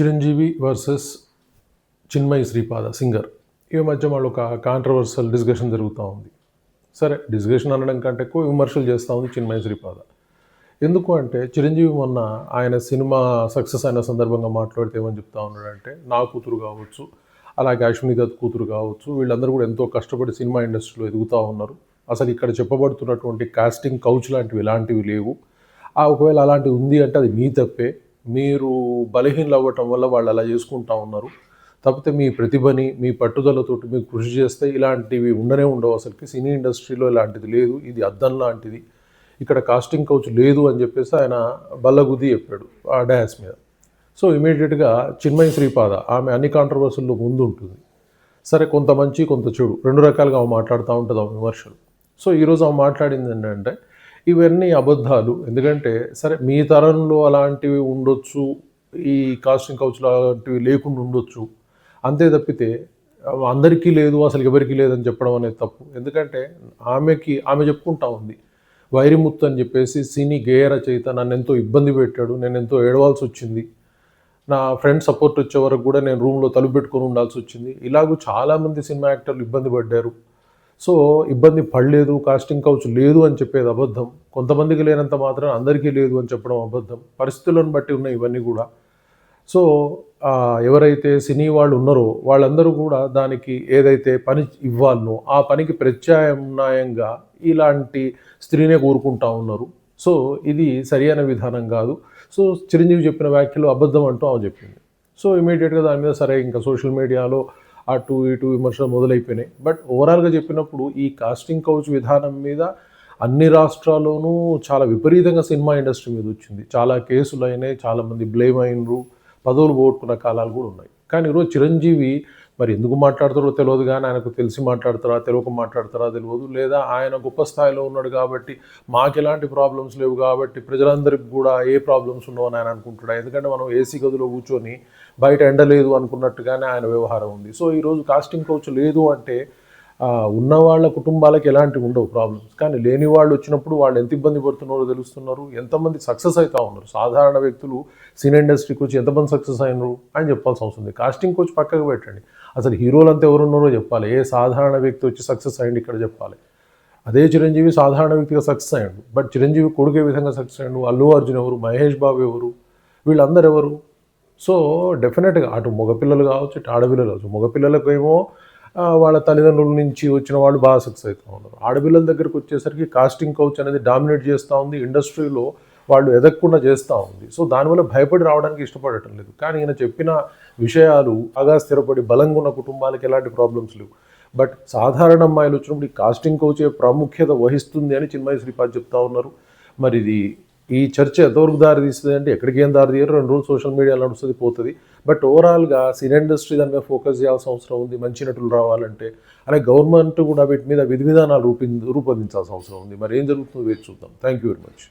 Chiranjeevi versus Chinmayi Sripada singer. ఈ మధ్య వాళ్ళు ఒక కాంట్రవర్సల్ డిస్కషన్ జరుగుతూ ఉంది. సరే డిస్కషన్ అనడం కంటే ఎక్కువ విమర్శలు చేస్తూ ఉంది చిన్మయి శ్రీపాద. ఎందుకు అంటే చిరంజీవి మొన్న ఆయన సినిమా సక్సెస్ అయిన సందర్భంగా మాట్లాడితే ఏమని చెప్తా ఉన్నాడంటే నా కూతురు కావచ్చు అలాగే అశ్విని దత్ కూతురు కావచ్చు వీళ్ళందరూ కూడా ఎంతో కష్టపడి సినిమా ఇండస్ట్రీలో ఎదుగుతూ ఉన్నారు. అసలు ఇక్కడ చెప్పబడుతున్నటువంటి కాస్టింగ్ కౌచ్ లాంటివి ఎలాంటివి లేవు. ఆ ఒకవేళ అలాంటివి ఉంది అంటే అది మీ తప్పే. మీరు బలహీనలు అవ్వటం వల్ల వాళ్ళు అలా చేసుకుంటా ఉన్నారు. తప్పితే మీ ప్రతిభని మీ పట్టుదలతోటి మీకు కృషి చేస్తే ఇలాంటివి ఉండనే ఉండవు అసలుకి. సినీ ఇండస్ట్రీలో ఇలాంటిది లేదు. ఇది అద్దం లాంటిది. ఇక్కడ కాస్టింగ్ కౌచ్ లేదు అని చెప్పేసి ఆయన బల్లగుద్ది చెప్పాడు ఆ డ్యాన్స్ మీద. సో ఇమీడియట్గా చిన్మయి శ్రీపాద ఆమె అన్ని కాంట్రవర్సీల్లో ముందు ఉంటుంది సరే కొంత మంచి కొంత చెడు రెండు రకాలుగా ఆమె మాట్లాడుతూ ఉంటుంది ఆమె విమర్శలు. సో ఈరోజు ఆమె మాట్లాడింది ఏంటంటే ఇవన్నీ అబద్ధాలు. ఎందుకంటే సరే మీ తరంలో అలాంటివి ఉండొచ్చు ఈ కాస్టింగ్ కౌచ్ లాంటివి లేకుండా ఉండొచ్చు. అంతే తప్పితే అందరికీ లేదు అసలు ఎవరికీ లేదని చెప్పడం అనేది తప్పు. ఎందుకంటే ఆమెకి ఆమె చెప్పుకుంటా ఉంది. వైరిముత్తు అని చెప్పేసి సినీ గేయ రచయిత నన్ను ఎంతో ఇబ్బంది పెట్టాడు నేను ఎంతో ఏడవాల్సి వచ్చింది. నా ఫ్రెండ్ సపోర్ట్ వచ్చే వరకు కూడా నేను రూమ్లో తలుపు పెట్టుకొని ఉండాల్సి వచ్చింది. ఇలాగూ చాలామంది సినిమా యాక్టర్లు ఇబ్బంది పడ్డారు. సో ఇబ్బంది పడలేదు కాస్టింగ్ కౌచ్ లేదు అని చెప్పేది అబద్ధం. కొంతమందికి లేనంత మాత్రం అందరికీ లేదు అని చెప్పడం అబద్ధం. పరిస్థితులను బట్టి ఉన్నాయి ఇవన్నీ కూడా. సో ఎవరైతే సినీ వాళ్ళు ఉన్నారో వాళ్ళందరూ కూడా దానికి ఏదైతే పని ఇవ్వాలనో ఆ పనికి ప్రత్యామ్నాయంగా ఇలాంటి స్త్రీనే కోరుకుంటా ఉన్నారు. సో ఇది సరియైన విధానం కాదు. సో చిరంజీవి చెప్పిన వ్యాఖ్యలు అబద్ధం అంటూ ఆమె చెప్పింది. సో ఇమీడియట్గా దాని మీద సరే ఇంకా సోషల్ మీడియాలో అటు ఇటు విమర్శలు మొదలైపోయినాయి. బట్ ఓవరాల్గా చెప్పినప్పుడు ఈ కాస్టింగ్ కౌచ్ విధానం మీద అన్ని రాష్ట్రాల్లోనూ చాలా విపరీతంగా సినిమా ఇండస్ట్రీ మీద వచ్చింది. చాలా కేసులు అయినాయి చాలామంది బ్లేమ్ అయినరు పదవులు పోగొట్టుకున్న కాలాలు కూడా ఉన్నాయి. కానీ ఈరోజు చిరంజీవి మరి ఎందుకు మాట్లాడతారో తెలియదు కానీ ఆయనకు తెలిసి మాట్లాడతారా తెలుగు మాట్లాడతారా తెలియదు లేదా ఆయన గొప్ప స్థాయిలో ఉన్నాడు కాబట్టి మాకు ఎలాంటి ప్రాబ్లమ్స్ లేవు కాబట్టి ప్రజలందరికీ కూడా ఏ ప్రాబ్లమ్స్ ఉండవు అని ఆయన అనుకుంటున్నాడు. ఎందుకంటే మనం ఏసీ గదిలో కూర్చొని బయట ఎండలేదు అనుకున్నట్టుగానే ఆయన వ్యవహారం ఉంది. సో ఈరోజు కాస్టింగ్ కౌచ్ లేదు అంటే ఉన్న వాళ్ళ కుటుంబాలకు ఎలాంటివి ఉండవు ప్రాబ్లమ్స్ కానీ లేని వాళ్ళు వచ్చినప్పుడు వాళ్ళు ఎంత ఇబ్బంది పడుతున్నారో తెలుస్తున్నారు. ఎంతమంది సక్సెస్ అవుతా ఉన్నారు. సాధారణ వ్యక్తులు సినీ ఇండస్ట్రీకి వచ్చి ఎంతమంది సక్సెస్ అయినారు అని చెప్పాల్సి అవసరం కాస్టింగ్ కోచ్ పక్కకు పెట్టండి. అసలు హీరోలు అంతా ఎవరున్నారో చెప్పాలి. ఏ సాధారణ వ్యక్తి వచ్చి సక్సెస్ అయ్యండి ఇక్కడ చెప్పాలి. అదే చిరంజీవి సాధారణ వ్యక్తిగా సక్సెస్ అయ్యాడు. బట్ చిరంజీవి కొడుకే విధంగా సక్సెస్ అయ్యాడు. అల్లు అర్జున్ ఎవరు? మహేష్ బాబు ఎవరు? వీళ్ళందరూ ఎవరు సో డెఫినెట్గా అటు మగపిల్లలు కావచ్చు ఇటు ఆడపిల్లలు కావచ్చు. మగపిల్లలకు ఏమో వాళ్ళ తల్లిదండ్రుల నుంచి వచ్చిన వాళ్ళు బాగా సక్సెస్ అవుతూ ఉన్నారు. ఆడపిల్లల దగ్గరికి వచ్చేసరికి కాస్టింగ్ కౌచ్ అనేది డామినేట్ చేస్తూ ఉంది. ఇండస్ట్రీలో వాళ్ళు ఎదగకుండా చేస్తూ ఉంది. సో దానివల్ల భయపడి రావడానికి ఇష్టపడటం లేదు. కానీ ఈయన చెప్పిన విషయాలు బాగా స్థిరపడి బలంగా ఉన్న కుటుంబాలకు ఎలాంటి ప్రాబ్లమ్స్ లేవు. బట్ సాధారణ అమ్మాయిలు వచ్చినప్పుడు ఈ కాస్టింగ్ కౌచే ప్రాముఖ్యత వహిస్తుంది అని చిన్మయ శ్రీపాద్ చెప్తా ఉన్నారు. మరి ఇది ఈ చర్చ ఎంతవరకు దారి తీస్తుంది అంటే ఎక్కడికి ఏం దారి తీయరు రెండు రోజులు సోషల్ మీడియా నడుస్తుంది పోతుంది. బట్ ఓవరాల్గా సినీ ఇండస్ట్రీ దాని మీద ఫోకస్ చేయాల్సిన అవసరం ఉంది మంచి నటులు రావాలంటే. అలాగే గవర్నమెంట్ కూడా వీటి మీద విధి విధానాలు రూపి రూపొందించాల్సిన అవసరం ఉంది. మరి ఏం జరుగుతుందో వేచి చూద్దాం. Thank you very much